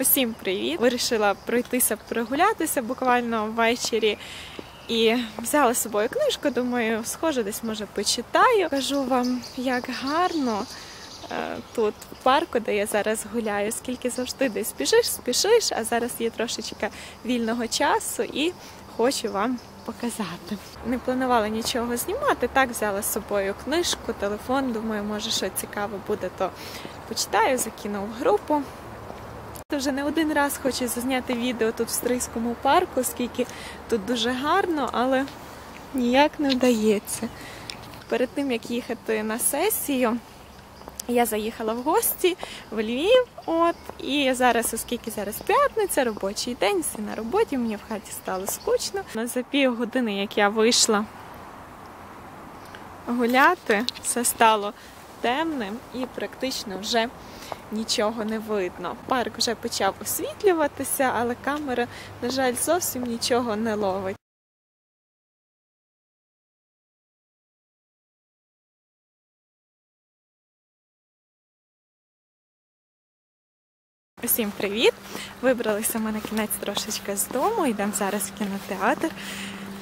Усім привіт! Вирішила пройтися прогулятися буквально ввечері. І взяла з собою книжку, думаю, схоже, десь може почитаю. Кажу вам, як гарно е, тут в парку, де я зараз гуляю, скільки завжди десь спішиш, спішиш, а зараз є трошечки вільного часу і хочу вам показати. Не планувала нічого знімати, так взяла з собою книжку, телефон. Думаю, може, що цікаве буде, то почитаю, закину в групу. Вже не один раз хочу зазняти відео тут в Стрийському парку, оскільки тут дуже гарно, але ніяк не вдається. Перед тим як їхати на сесію, я заїхала в гості в Львів. От і зараз, оскільки зараз п'ятниця, робочий день, всі на роботі, мені в хаті стало скучно. За пів години, як я вийшла гуляти, все стало темним і практично вже нічого не видно. Парк вже почав освітлюватися, але камера, на жаль, зовсім нічого не ловить. Усім привіт! Вибралися ми на кінець трошечки з дому. Йдемо зараз в кінотеатр.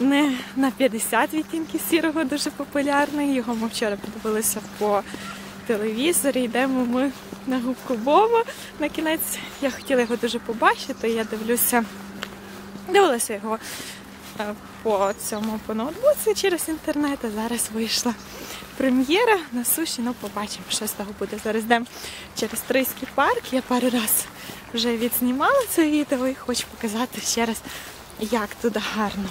Не на 50 відтінків сірого дуже популярний. Його ми вчора подивилися по телевізорі. Йдемо ми на губку Боба. На кінець я хотіла його дуже побачити. Я дивлюся, дивилася його е, по цьому по ноутбуці через інтернет. А зараз вийшла прем'єра на суші. Ну, побачимо, що з того буде. Зараз йдемо через Трийський парк. Я пару раз вже відзнімала це відео і хочу показати ще раз, як тут гарно.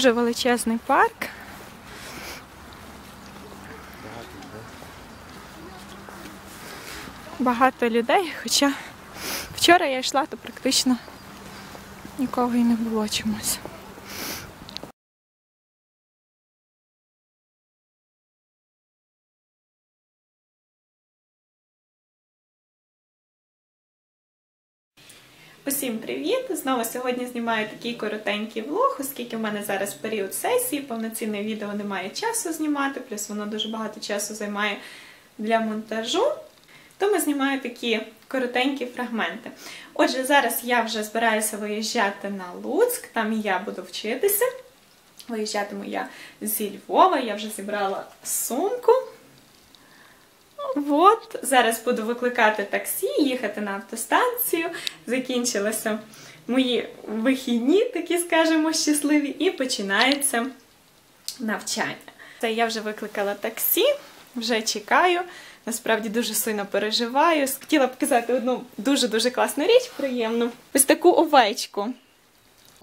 Дуже величезний парк. Багато людей, хоча вчора я йшла, то практично нікого і не було чомусь. Усім привіт! Знову сьогодні знімаю такий коротенький влог, оскільки в мене зараз період сесії, повноцінне відео немає часу знімати, плюс воно дуже багато часу займає для монтажу. Тому знімаю такі коротенькі фрагменти. Отже, зараз я вже збираюся виїжджати на Луцьк, там я буду вчитися. Виїжджатиму я зі Львова, я вже зібрала сумку. От, зараз буду викликати таксі, їхати на автостанцію. Закінчилися мої вихідні, такі, скажімо, щасливі, і починається навчання. Це я вже викликала таксі, вже чекаю. Насправді дуже сильно переживаю. Хотіла показати одну дуже-дуже класну річ, приємну. Ось таку овечку.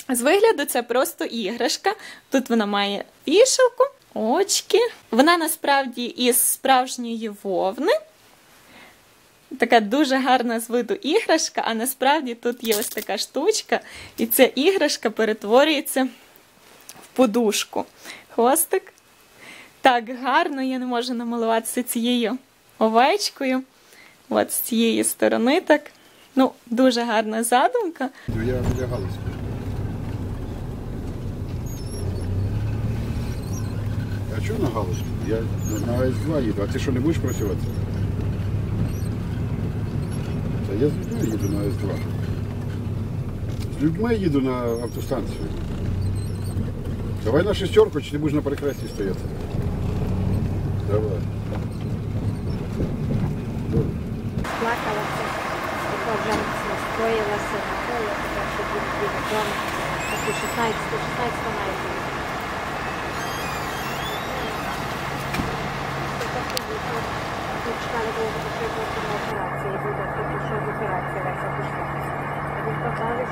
З вигляду це просто іграшка. Тут вона має вішалку очки. Вона насправді із справжньої вовни. Така дуже гарна з виду іграшка, а насправді тут є ось така штучка, і ця іграшка перетворюється в подушку. Хвостик. Так гарно, я не можу намалуватися цією овечкою. От з цієї сторони так. Ну, дуже гарна задумка. Я біля чого на Галицьку? Я на С2 їду. А ти що не будеш працювати? Та я з людьми їду на С2. З людьми їду на автостанцію. Давай на шестерку, чи ти будеш на перехресті стояти? Давай. Добре. плакалася, така вже настроїлася на те, я сказала, що буду бігати вдома. Так і 16, 16 має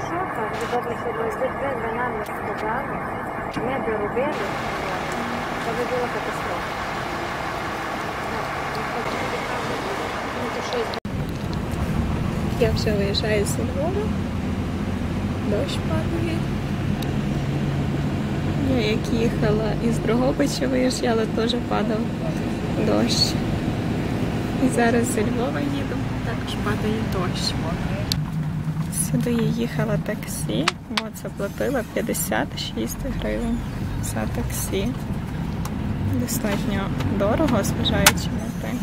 Що так, ви добре, ви нам не Я вже виїжджаю з Львова. Дощ падає. Я як їхала із Дрогобича виїжджала, теж падав дощ. Зараз зі Львова їду, також падає дощ. Сюди я їхала таксі, от заплатила 56 гривень за таксі. достатньо дорого, зважаючи на те,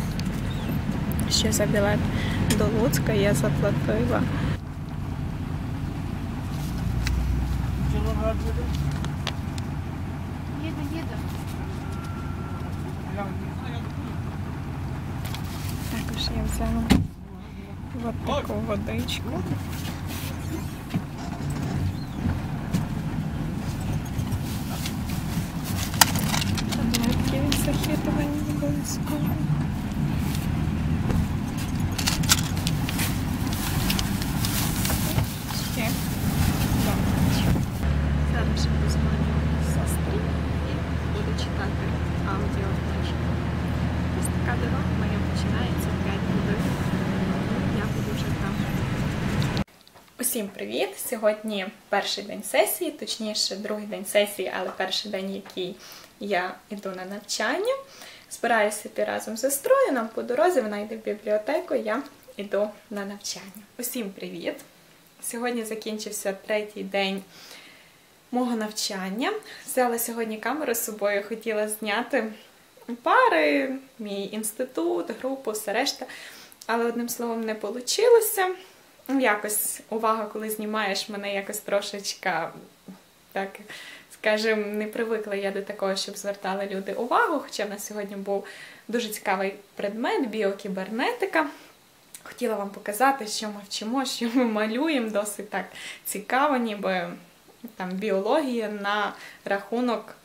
що за білет до Луцька я заплатила. Їду, взяла от таку водичку. Таблетки від захитування обов'язково. Ще баночку. Зараз ще позвоню сестрі і буду читати аудіокнижку. Ось така дорога моя починається В 5 годин. Я буду вже там. Усім привіт! Сьогодні перший день сесії, точніше, другий день сесії, але перший день, який я йду на навчання. Збираюся йти разом з сестрою. Нам по дорозі вона йде в бібліотеку, я йду на навчання. Усім привіт! Сьогодні закінчився третій день мого навчання. Взяла сьогодні камеру з собою, хотіла зняти пари, мій інститут, групу, все решта. Але одним словом не вийшло. Якось увага, коли знімаєш, мене якось трошечка, так скажімо, не привикла я до такого, щоб звертали люди увагу. Хоча в нас сьогодні був дуже цікавий предмет біокібернетика. Хотіла вам показати, що ми вчимо, що ми малюємо, досить так цікаво, ніби там біологія на рахунок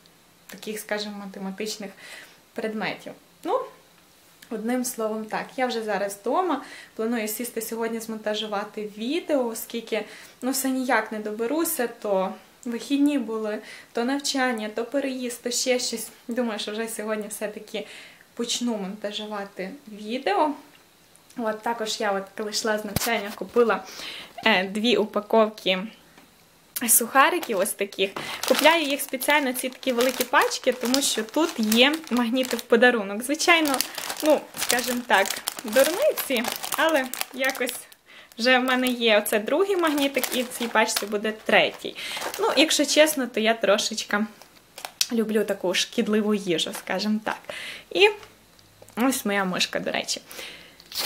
таких, скажімо, математичних предметів. Ну, одним словом, так, я вже зараз вдома. Планую сісти сьогодні змонтажувати відео, оскільки ну, все ніяк не доберуся, то вихідні були, то навчання, то переїзд, то ще щось. Думаю, що вже сьогодні все-таки почну монтажувати відео. От також я, от, коли йшла з навчання, купила е, дві упаковки сухариків ось таких. Купляю їх спеціально ці такі великі пачки, тому що тут є магніти в подарунок. Звичайно, ну, скажімо так, дурниці, але якось вже в мене є оце другий магнітик, і в цій пачці буде третій. Ну, якщо чесно, то я трошечка люблю таку шкідливу їжу, скажімо так. І ось моя мишка, до речі.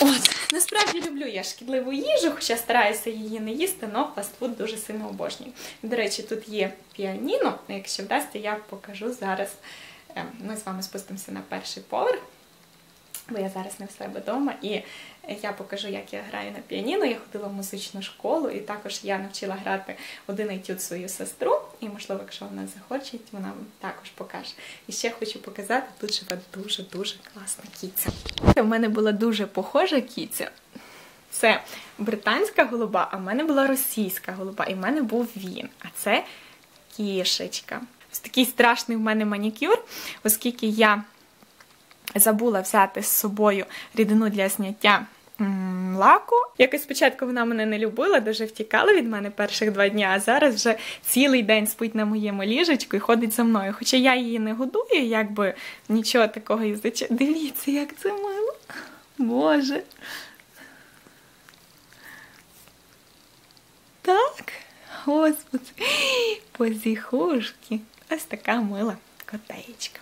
От, насправді люблю я шкідливу їжу, хоча стараюся її не їсти, але фастфуд дуже сильно обожнюю. До речі, тут є піаніно, якщо вдасться, я покажу зараз. Ем, Ми з вами спустимося на перший поверх, бо я зараз не в себе вдома, і я покажу, як я граю на піаніно. Я ходила в музичну школу, і також я навчила грати один етюд свою сестру, і, можливо, якщо вона захоче, вона вам також покаже. І ще хочу показати, тут живе дуже-дуже класна кіця. У мене була дуже похожа кіця. Це британська голуба, а в мене була російська голуба, і в мене був він. А це кішечка. Ось такий страшний в мене манікюр, оскільки я забула взяти з собою рідину для зняття лаку. Якось спочатку вона мене не любила, дуже втікала від мене перших два дні, а зараз вже цілий день спить на моєму ліжечку і ходить за мною. Хоча я її не годую, якби нічого такого із Дивіться, як це мило. Боже. Так, господи, позіхушки. Ось така мила котеєчка.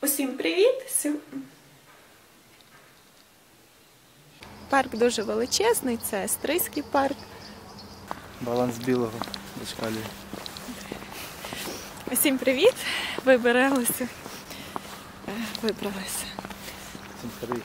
Усім привіт! Парк дуже величезний, це Стрийський парк. Баланс білого зашкалює. Усім привіт! Вибиралися. Е, Вибралися. Всім привіт.